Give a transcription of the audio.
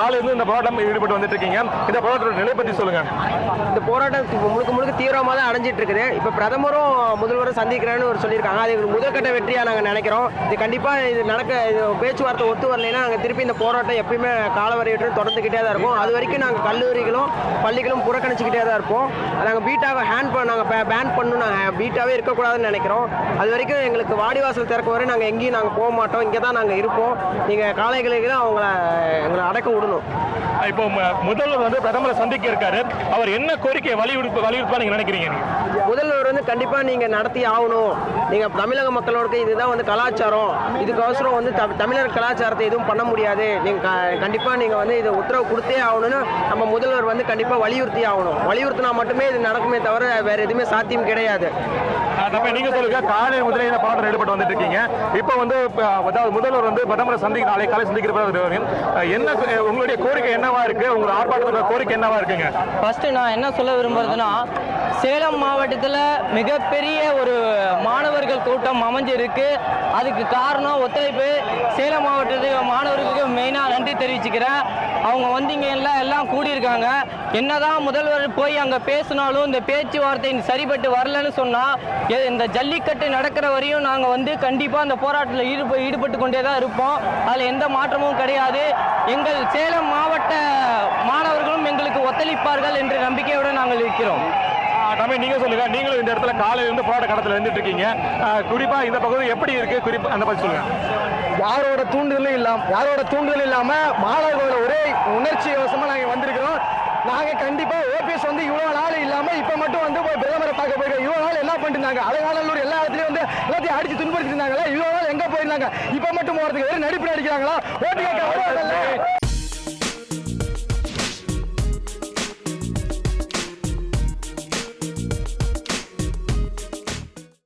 நாலு இந்த போராட்டம் ஈடுபட்டு வந்துட்டு இருக்கீங்க இந்த போராட்டத்தோட நிலை பற்றி சொல்லுங்க. இந்த போராட்டம் முழுக்க முழுக்க தீவிரமாக தான் அடைஞ்சிட்டு இருக்குது இப்போ பிரதமரும் முதல்வரும் சந்திக்கிறேன்னு ஒரு சொல்லியிருக்காங்க. அது எங்களுக்கு முதற்கட்ட வெற்றியாக நாங்கள் நினைக்கிறோம். இது கண்டிப்பாக இது நடக்க இது பேச்சுவார்த்தை ஒத்து வரலைன்னா நாங்கள் திருப்பி இந்த போராட்டம் எப்பயுமே காலவரையிட்டு தொடர்ந்துக்கிட்டே தான் இருக்கும். அது வரைக்கும் நாங்கள் கல்லூரிகளும் பள்ளிகளும் புறக்கணிச்சுக்கிட்டே தான் இருப்போம். நாங்கள் பீட்டாவை ஹேண்ட் பண்ண நாங்கள் பேன் பண்ணணும். நாங்கள் பீட்டாவே இருக்கக்கூடாதுன்னு நினைக்கிறோம். அது வரைக்கும் எங்களுக்கு வாடிவாசல் திறக்க வரை நாங்கள் எங்கேயும் நாங்கள் போக மாட்டோம். இங்கே தான் நாங்கள் இருப்போம். நீங்கள் காலைகளுக்கு தான் அவங்கள எங்களை அடக்க விடணும் இப்போ முதல்வர் வந்து பிரதமரை சந்திக்க இருக்காரு. அவர் என்ன கோரிக்கையை வலியுறுப்பு வலியுறுப்பா நீங்க நினைக்கிறீங்க? நீங்க? முதல்வர் வந்து கண்டிப்பாக நீங்கள் நடத்தி ஆகணும். நீங்கள் தமிழக மக்களோட இதுதான் வந்து கலாச்சாரம். இதுக்கோசரம் வந்து த தமிழர் கலாச்சாரத்தை எதுவும் பண்ண முடியாது. நீங்கள் கண்டிப்பாக நீங்கள் வந்து இதை உத்தரவு கொடுத்தே ஆகணும்னு நம்ம முதல்வர் வந்து கண்டிப்பாக வலியுறுத்தி ஆகணும். வலியுறுத்தினா மட்டுமே இது நடக்குமே தவிர வேறு எதுவுமே சாத்தியம் கிடையாது. நீங்க சொல்லுங்க. காலை முதலே இந்த ஈடுபட்டு வந்துட்டு இருக்கீங்க இப்போ வந்து முதல்வர் வந்து பிரதமரை சந்திக்க நாளை காலை சந்திக்கிற என்ன உங்களுடைய கோரிக்கை என்னவா இருக்கு? உங்க ஆர்ப்பாட்டத்தோட கோரிக்கை என்னவா இருக்குங்க? ஃபர்ஸ்ட் நான் என்ன சொல்ல விரும்புறதுன்னா சேலம் மாவட்டத்தில் மிகப்பெரிய ஒரு மாணவர்கள் கூட்டம் அமைஞ்சிருக்கு. அதுக்கு காரணம் ஒத்துழைப்பு. சேலம் மாவட்டத்தில் நான் நன்றி தெரிவிச்சுக்கிறேன். அவங்க வந்தீங்க எல்லாம் எல்லாம் கூடியிருக்காங்க. என்னதான் முதல்வர் போய் அங்கே பேசினாலும் இந்த பேச்சுவார்த்தை சரிபட்டு வரலன்னு சொன்னால் இந்த ஜல்லிக்கட்டு நடக்கிற வரையும் நாங்கள் வந்து கண்டிப்பாக அந்த போராட்டத்தில் ஈடுப ஈடுபட்டு கொண்டே தான் இருப்போம். அதில் எந்த மாற்றமும் கிடையாது. எங்கள் சேலம் மாவட்ட மாணவர்களும் எங்களுக்கு ஒத்துழைப்பார்கள் என்ற நம்பிக்கையோடு நாங்கள் இருக்கிறோம். தமிழ் நீங்க சொல்லுங்க. நீங்களும் இந்த இடத்துல காலையில இருந்து போராட்ட கடத்துல இருந்துட்டு இருக்கீங்க. குறிப்பா இந்த பகுதி எப்படி இருக்கு? குறிப்பா அந்த பத்தி சொல்லுங்க. யாரோட தூண்டுதலும் இல்லாம யாரோட தூண்டுதலும் இல்லாம மாணவர்களோட ஒரே உணர்ச்சி வசமா நாங்க வந்திருக்கிறோம். நாங்க கண்டிப்பா ஓபிஎஸ் வந்து இவ்வளவு நாள் இல்லாம இப்ப மட்டும் வந்து போய் பிரதமரை பார்க்க போயிருக்கோம் இவ்வளவு நாள் என்ன பண்ணிருந்தாங்க? இருந்தாங்க அழகானூர் எல்லா இடத்துலயும் வந்து எல்லாத்தையும் அடிச்சு துன்படுத்திட்டு இருந்தாங்களா இவ்வளவு நாள் எங்க போயிருந்தாங்க? இப்ப மட்டும் போறதுக்கு வெறும் நடிப்பு நடிக்கிறாங்களா? ஓட்டு கேட்க